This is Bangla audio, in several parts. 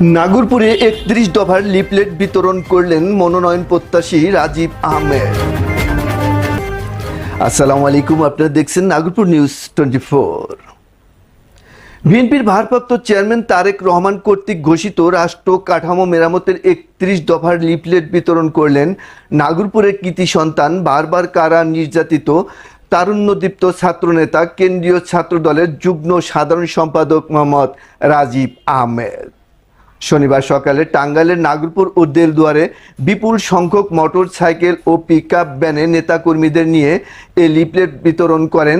নাগরপুরে একত্রিশ দফার লিফলেট বিতরণ করলেন মনোনয়ন প্রত্যাশী রাজীব আহমেদ। আসসালামু আলাইকুম, আপনারা দেখছেন নাগরপুর নিউজ টোয়েন্টি ফোর। বিএনপির ভারপ্রাপ্ত চেয়ারম্যান তারেক রহমান কর্তৃক ঘোষিত রাষ্ট্র কাঠামো মেরামতের একত্রিশ দফার লিফলেট বিতরণ করলেন নাগরপুরের কৃতি সন্তান বারবার কারা নির্যাতিত তারুণ্যদীপ্ত ছাত্রনেতা কেন্দ্রীয় ছাত্র দলের যুগ্ম সাধারণ সম্পাদক মোহাম্মদ রাজীব আহমেদ। শনিবার সকালে টাঙ্গাইলের নাগরপুর ও দেলদুয়ারে বিপুল সংখ্যক মোটর সাইকেল ও পিকআপ ভ্যানে নেতাকর্মীদের নিয়ে এ লিফলেট বিতরণ করেন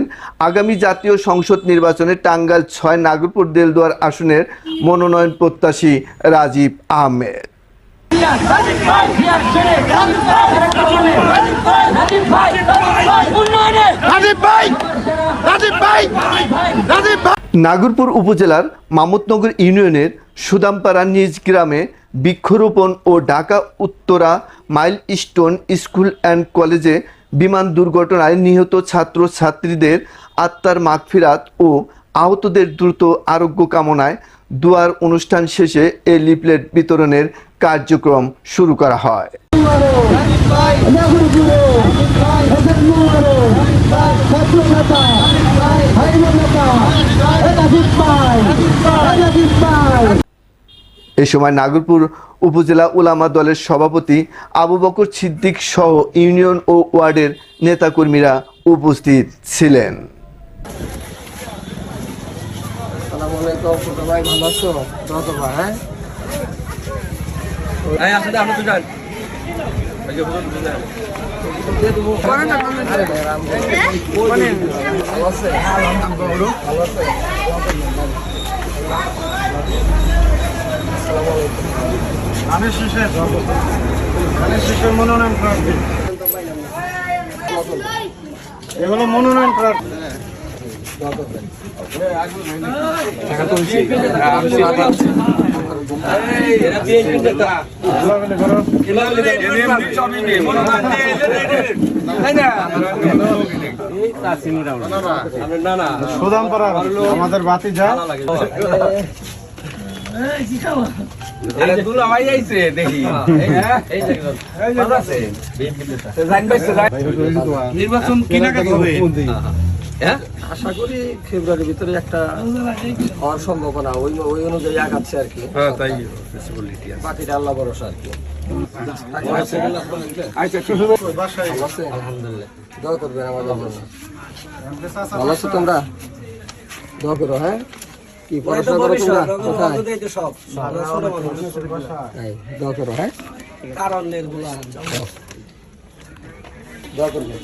আগামী জাতীয় সংসদ নির্বাচনে টাঙ্গাইল ছয়, নাগরপুর, দেলদুয়ার আসনের মনোনয়ন প্রত্যাশী রাজীব আহমেদ। রাজীব ভাই রাজীব ভাই রাজীব ভাই নাগরপুর উপজেলার মামুদনগর ইউনিয়নের সুদামপাড়া নিজ গ্রামে বৃক্ষরোপণ ও Dhaka Uttara milestone school and কলেজে বিমান দুর্ঘটনায় নিহত ছাত্র ছাত্রীদের আত্মার মাগফিরাত ও আহতদের দ্রুত আরোগ্য কামনায় দুয়ার অনুষ্ঠান শেষে এ লিফলেট বিতরণের কার্যক্রম শুরু করা হয়। এ সময় নাগরপুর উপজেলা উলামা দলের সভাপতি আবু বকর সিদ্দিক সহ ইউনিয়ন ও ওয়ার্ডের নেতাকর্মীরা উপস্থিত ছিলেন। সালাম আলাইকুম ছোট ভাই ভালো আছো? হ্যাঁ? আমি শিশের আমি শিশের মনোনয়ন প্রার্থী এগুলো মনোনয়ন প্রার্থী। আমাদের বাতি যা নির্বাচন কি হবে। আশা করি ফেব্রুয়ারির ভিতরে একটা হওয়ার সম্ভাবনা ওই ওই অনুযায়ী আগাচ্ছে আর কি। হ্যাঁ বাকিটা আল্লাহ ভরসা আর কি। ভালো আলহামদুলিল্লাহ। দোয়া করবেন আমাদের জন্য। ভালো আছো তোমরা? দোয়া করো হ্যাঁ? কি পড়াশোনা করো তোমরা? কোথায়? সব। দোয়া করো হ্যাঁ? দোয়া করবে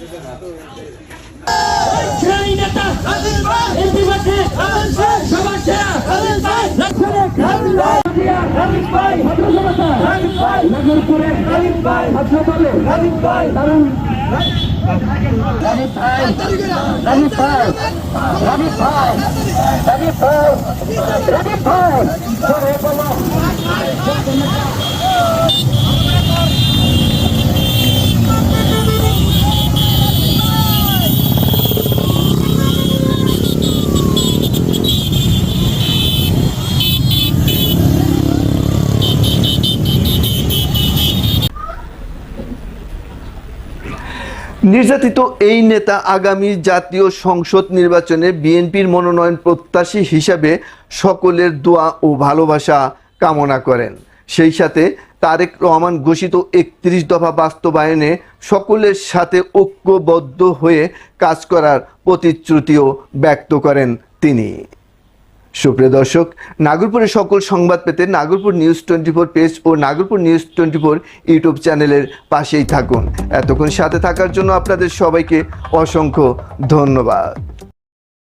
সেই নেতা রাজীব ভাই এমপি মাঠে রাজীব ভাই সবার সেরা রাজীব ভাই রাজীব ভাই রাজীব ভাই ছাত্র জনতা রাজীব ভাই নগরপুরের রাজীব ভাই ছাত্র দলে রাজীব ভাই। তারুণ রাজীব ভাই। রাজীব ভাই। রাজীব ভাই। রাজীব ভাই। রাজীব ভাই। নির্যাতিত এই নেতা আগামী জাতীয় সংসদ নির্বাচনে বিএনপির মনোনয়ন প্রত্যাশী হিসাবে সকলের দোয়া ও ভালোবাসা কামনা করেন। সেই সাথে তারেক রহমান ঘোষিত একত্রিশ দফা বাস্তবায়নে সকলের সাথে ঐক্যবদ্ধ হয়ে কাজ করার প্রতিশ্রুতিও ব্যক্ত করেন তিনি। সুপ্রিয় দর্শক, নাগরপুরের সকল সংবাদ পেতে Nagarpur news twenty four page ও Nagarpur news twenty four YouTube চ্যানেলের পাশেই থাকুন। এতক্ষণ সাথে থাকার জন্য আপনাদের সবাইকে অসংখ্য ধন্যবাদ।